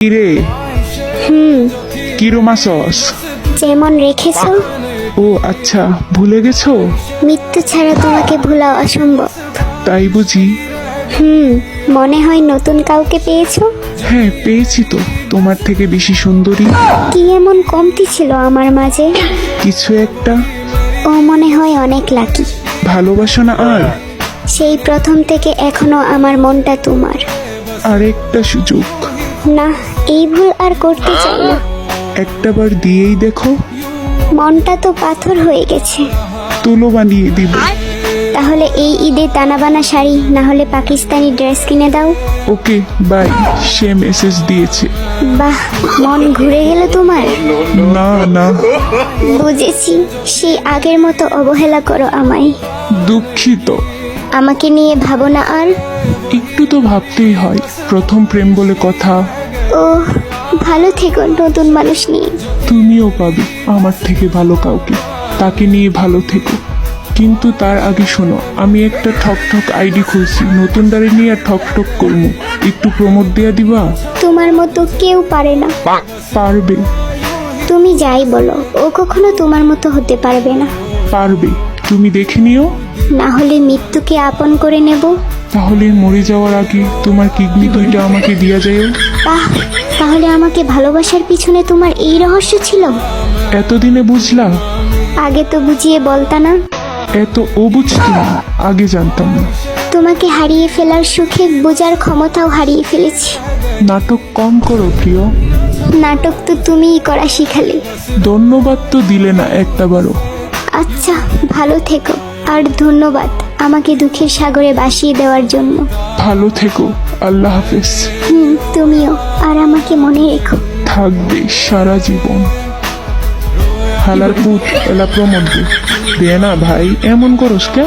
কিরে? হুম। কিরোমাসস যেমন রেখেছো। ও আচ্ছা ভুলে গেছো? মৃত্যু ছাড়া তোমাকে ভোলা অসম্ভব। তাই বুঝি। হুম মনে হয় নতুন কাউকে পেয়েছ? হ্যাঁ পেয়েছি তো। তোমার থেকে বেশি সুন্দরী। কি এমন কমতি ছিল আমার মাঝে? কিছু একটা। ও মনে হয় অনেক লাকি। ভালোবাসো না আর? সেই প্রথম থেকে এখনও আমার মনটা তোমার। আর একটা সুযোগ। না এই ভুল আর করতে চাই না। একটাবার দিয়েই দেখো। মনটা তো পাথর হয়ে গেছে। তুলো বানিয়ে দিব। তাহলে এই ঈদে দানাবানা শাড়ি না হলে পাকিস্তানি ড্রেস কিনে দাও। ওকে বাই সে মেসেজ দিয়েছে। বাহ মন ঘুরে গেল তোমার। না না। বুঝেছি সেই আগের মতো অবহেলা করো আমায়। দুঃখিত। আমাকে নিয়ে ভাবো না আর। একটু তো ভাবতেই হয় প্রথম প্রেম বলে কথা। ও ভালো থেকো নতুন মানুষ নিয়ে। তুমিও পাবে আমার থেকে ভালো কাউকে তাকে নিয়ে ভালো থেকো। কিন্তু তার আগে শোনো আমি একটা ঠক ঠক আইডি খুলছি নতুন দাঁড়ি নিয়ে আর ঠক ঠক করব। একটু প্রমোট দেয়া দিবা? তোমার মতো কেউ পারে না। পারবে। তুমি যাই বলো ও কখনো তোমার মতো হতে পারবে না। পারবে। তুমি দেখে নিও। না হলে মৃত্যুকে আপন করে নেব। তাহলে মরে যাওয়ার আগে তোমার কিডনি দুইটা আমাকে দিয়া যায়। বাহ তাহলে আমাকে ভালোবাসার পিছনে তোমার এই রহস্য ছিল? এতদিনে বুঝলা? আগে তো বুঝিয়ে বলতা না। এত ও বুঝতো না আগে জানতাম না। তোমাকে হারিয়ে ফেলার সুখে বোঝার ক্ষমতাও হারিয়ে ফেলেছি। নাটক কম করো প্রিয়। নাটক তো তুমিই করা শিখালে। ধন্যবাদ তো দিলে না একটাবারও। আচ্ছা ভালো থেকো আর ধন্যবাদ। আমাকে দুঃখের সাগরে বাসিয়ে দেওয়ার জন্য। ভালো থেকো আল্লাহ হাফেজ। হুম তুমিও আর আমাকে মনে রেখো। থাকবে সারা জীবন। হালার পুত এলা প্রমোদ দে। দে না ভাই এমন করস কে